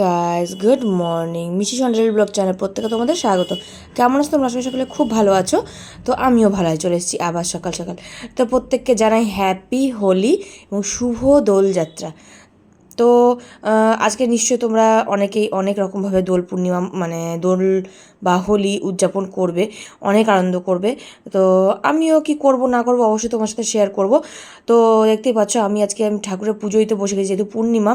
Guys good morning মিশি সন্ডেল blog channel প্রত্যেকে তোমাদের স্বাগত। কেমন আছো তোমরা? সবাই সকলে খুব ভালো আছো। তো আমিও ভালো চলে এসেছি আবার সকাল সকাল। তো প্রত্যেককে জানাই হ্যাপি হোলি এবং শুভ দোলযাত্রা। তো আজকে নিশ্চয়ই তোমরা অনেকেই অনেক রকমভাবে দোল পূর্ণিমা মানে দোল বা হোলি উদযাপন করবে, অনেক আনন্দ করবে। তো আমিও কি করব, না করব অবশ্যই তোমার সাথে শেয়ার করব। তো দেখতেই পাচ্ছ, আমি আজকে আমি ঠাকুরের পুজো দিতে বসে গেছি, যেহেতু পূর্ণিমা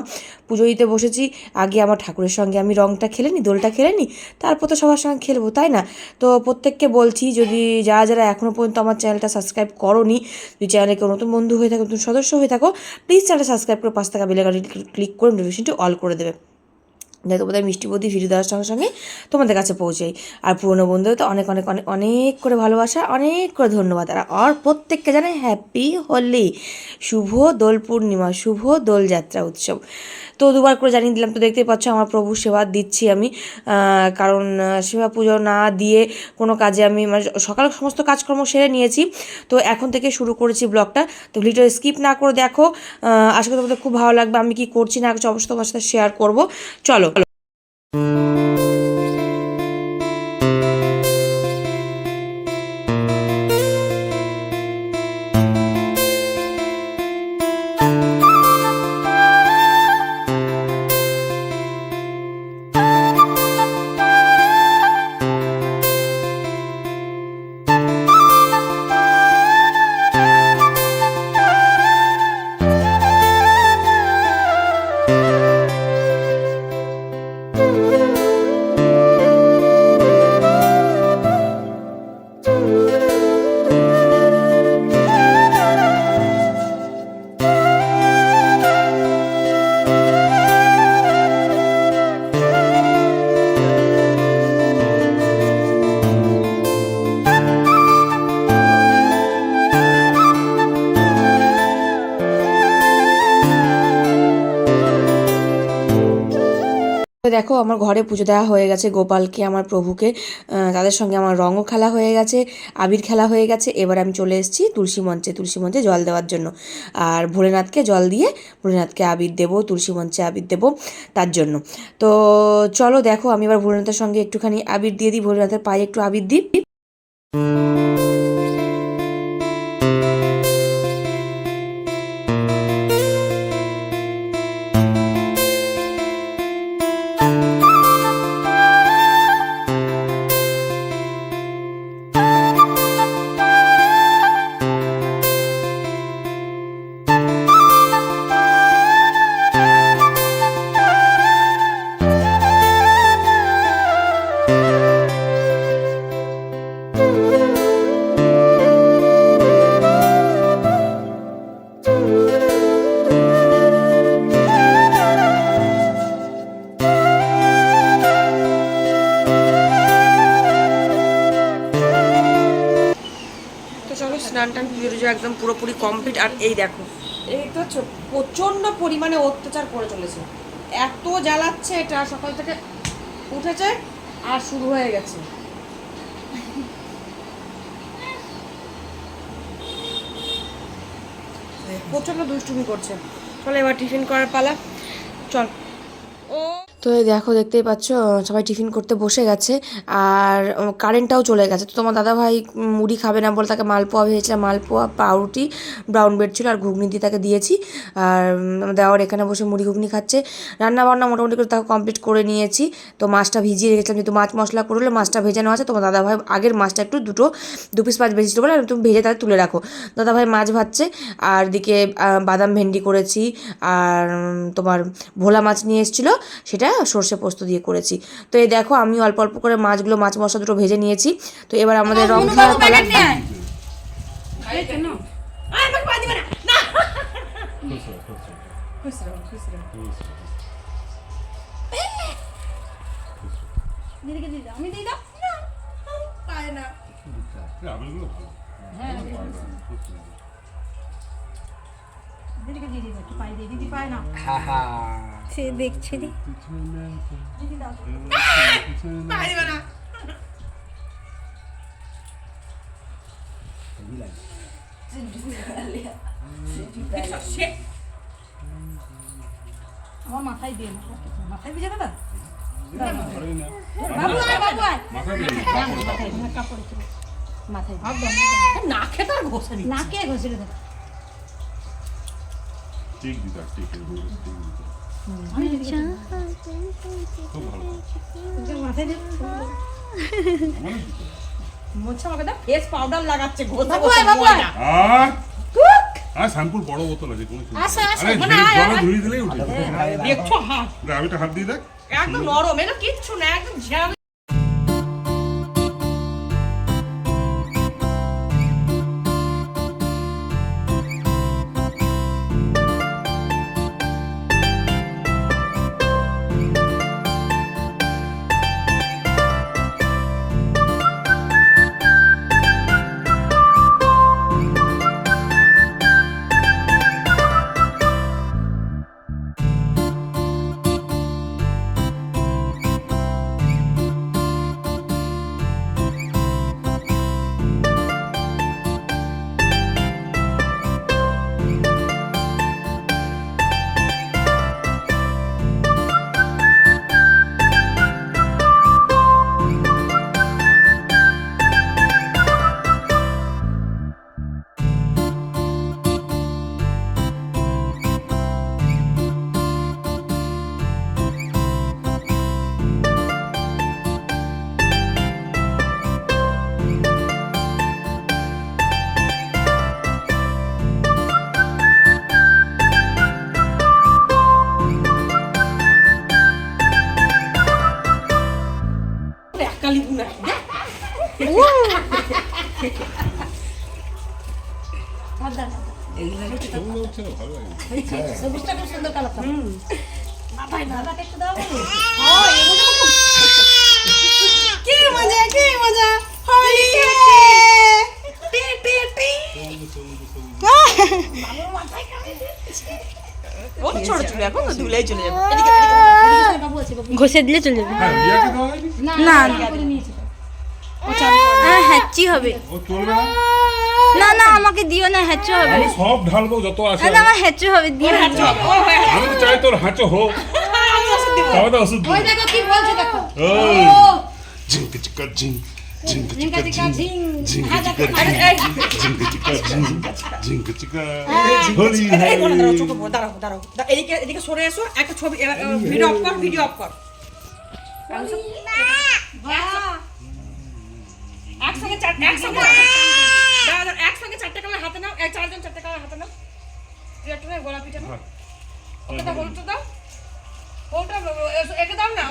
পুজো দিতে বসেছি, আগে আমার ঠাকুরের সঙ্গে আমি রংটা খেলে নিই দোলটা খেলে নিই তারপর তো সবার সঙ্গে খেলব, তাই না? তো প্রত্যেককে বলছি, যদি যারা যারা এখনও পর্যন্ত আমার চ্যানেলটা সাবস্ক্রাইব করনি, যদি চ্যানেলে কেউ নতুন বন্ধু হয়ে থাকো, নতুন সদস্য হয়ে থাকো প্লিজ চ্যানেলটা সাবস্ক্রাইব করে পাঁচ টাকা বেলাগাটি ক্লিক করে নোটিফিকেশনটি অল করে দেবে। যাতে তোমাদের মিষ্টি বুদ্ধি ভিডিও দেওয়ার সঙ্গে সঙ্গে তোমাদের কাছে পৌঁছাই। আর পুরনো বন্ধুদের তো অনেক অনেক অনেক অনেক করে ভালোবাসা, অনেক করে ধন্যবাদ। আর আর প্রত্যেককে জানে হ্যাপি হোলি। শুভ দোল পূর্ণিমা, শুভ দোলযাত্রা উৎসব। তো দুবার করে জানিয়ে দিলাম, তো দেখতেই পাচ্ছ আমার প্রভু সেবা দিচ্ছি আমি। কারণ সেবা পুজো না দিয়ে কোনো কাজে আমি মানে সকাল সমস্ত কাজকর্ম সেরে নিয়েছি। তো এখন থেকে শুরু করেছি ব্লগটা। তো ভিডিও স্কিপ না করে দেখো। আশা করি তোমাদের খুব ভালো লাগবে। আমি কি করছি না করছি অবশ্যই তোমার সাথে শেয়ার করব। চলো দেখো, আমার ঘরে পুজো দেওয়া হয়ে গেছে গোপালকে, আমার প্রভুকে। তাদের সঙ্গে আমার রঙও খেলা হয়ে গেছে, আবির খেলা হয়ে গেছে। এবার আমি চলে এসেছি তুলসী মঞ্চে তুলসী মঞ্চে জল দেওয়ার জন্য। আর ভোলেনাথকে জল দিয়ে ভোলেনাথকে আবির দেবো, তুলসী মঞ্চে আবির দেবো তার জন্য। তো চলো দেখো, আমি এবার ভোলেনাথের সঙ্গে একটুখানি আবির দিয়ে দিই, ভোলেনাথের পায়ে একটু আবির দিই। টান পুজো একদম পুরোপুরি কমপ্লিট আর এই দেখো। এই তো প্রচণ্ড পরিমাণে অত্যাচার করে চলেছে। এত জ্বালাচ্ছে এটা সকাল থেকে উঠেছে আর শুরু হয়ে গেছে। প্রচণ্ড দুষ্টুমি করছে। চলো এবার টিফিন করার পালা। চল। ও তো দেখো, দেখতেই পাচ্ছ সবাই টিফিন করতে বসে গেছে আর কারেন্টটাও চলে গেছে। তো তোমার দাদা ভাই মুড়ি খাবে না বলে তাকে মালপোয়া ভেজেছিলাম মালপোয়া, পাউরুটি ব্রাউন ব্রেড ছিল আর ঘুগনি দিয়ে তাকে দিয়েছি। আর দেওয়ার এখানে বসে মুড়ি ঘুগনি খাচ্ছে। রান্না বান্না মোটামুটি করে তাকে কমপ্লিট করে নিয়েছি। তো মাছটা ভিজিয়ে রেখেছিলাম, যেহেতু মাছ মশলা করলে মাছটা ভেজানো আছে তোমার দাদা ভাই আগের মাছটা একটু দুটো, দু পিস মাছ ভেজেছিল বলে তুমি ভেজে তাকে তুলে রাখো। দাদা ভাই মাছ ভাজছে, আর দিকে বাদাম ভেন্ডি করেছি, আর তোমার ভোলা মাছ নিয়ে এসেছিল, সেটা সর্ষে পোস্ত দিয়ে করেছি। তো এই দেখো আমি অল্প অল্প করে মাছগুলো মাছ মশলা দুটো ভেজে নিয়েছি। তো এবার আমাদের রং খেলার পালা আমি দাও। পায় না। দিদিকে দিয়ে দিদি পায় না। সে দেখছে রে না। আমার মাথায় দিয়ে না। মাথায় দিয়ে দাদা বাবু আয় বাবু আয়। কাপড় ছিল মাথায় নাকে তো আর ঘষে নাকে ঘষে রে দাদা টিক দিদা পাউডার লাগাচ্ছে। আর? শ্যাম্পুর বড় বোতল আছে কোনো। ধুয়ে দিলেই উঠে হাত দা, আমি তো হাত দিয়ে দেখ। একদম নরম এটা কিচ্ছু না একদম ঝাল একালি গুনা সুন্দর হচ্ছে না, ভালো লাগে সবুজটা খুব সুন্দর কালার মাথায় দাদাকে একটু দাও কি মজা কি মজা হোলি টি টি টি ও তো ছোট এখন ধুলেই চলে যাবে এদিকে এদিকে, এদিকে। বাবু আছে বাবু ঘষে দিলে চলে যাবে। হ্যাঁ না হ্যাঁ হ্যাচি হবে। না? না না আমাকে দিও না হ্যাচো হবে। সব ঢালবো যত আছে না আমার হ্যাচো হবে দিও না। আমি চাই তোর হাঁচো হোক। তবে তো ওষুধ ওই দেখো কি বলছে দেখো। ও। ঝিঙ্ক চিকা ঝিঙ্ক ঝিঙ্ক টিকা ঝিং হোলি দাঁড়াও দাঁড়াও এদিকে এদিকে সরে এসো একটা ছবি ভিডিও অফ কর ভিডিও অফ কর। একসঙ্গে চার একসঙ্গে একসঙ্গে চারটে কালার হাতে নাও। চারজন চারটে কালার হাতে নাও। একটা গোলাপিটা নাও। ওকে দাও হলুদটা দাও। একে দাও না।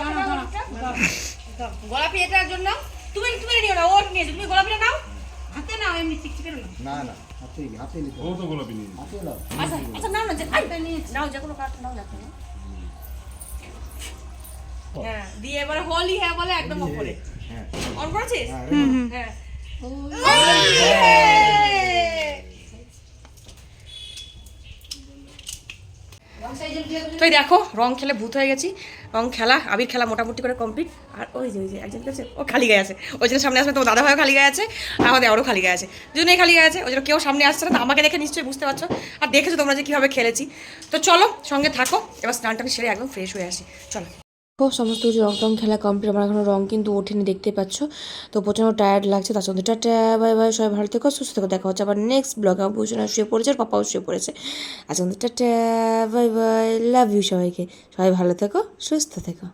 গোলাপি এটার জন্য তুমি তুমি নিও না ওর নিয়ে তুমি গোলাপিটা নাও। হাতে নাও এমনি চিকচিকে না না না হাতে হাতে নিতে ও তো গোলাপি নিয়ে হাতে নাও। আচ্ছা আচ্ছা নাও না যে আই, নাও যে কোনো কাঠ নাও যাতে না হ্যাঁ দিয়ে এবারে হোলি হ্যাঁ বলে একদম উপরে হ্যাঁ। অন করেছিস? হ্যাঁ হ্যাঁ। তো এই দেখো, রং খেলে ভূত হয়ে গেছি। রং খেলা, আবির খেলা মোটামুটি করে কমপ্লিট আর ওই যে ওই যে একজন কাছে ও খালি গায়ে আছে। ওই জন্য সামনে আসবে, তোমার দাদা ভাইও খালি গায়ে আছে, আর আমাদের আরও খালি গায়ে আছে। দুজনেই খালি গায়ে আছে, ওই জন্য কেউ সামনে আসছে না। আমাকে দেখে নিশ্চয়ই বুঝতে পারছ। আর দেখেছ তোমরা যে কীভাবে খেলেছি। তো চলো, সঙ্গে থাকো। এবার স্নান টান সেরে একদম ফ্রেশ হয়ে আসি। চলো। খুব সমস্ত কিছু রং টং খেলা কমপ্লিট আমার এখনও রং কিন্তু ওঠেনি, দেখতে পাচ্ছ? তো প্রচণ্ড টায়ার্ড লাগছে, তার সঙ্গে টাটা বাই বাই সবাই ভালো থেকো, সুস্থ থেকো, দেখা হচ্ছে আবার নেক্সট ব্লগে আমার শুয়ে পড়েছে, আর পাপাও শুয়ে পড়েছে। আজকে tata bye bye love you সবাইকে, সবাই ভালো থেকো, সুস্থ থেকো।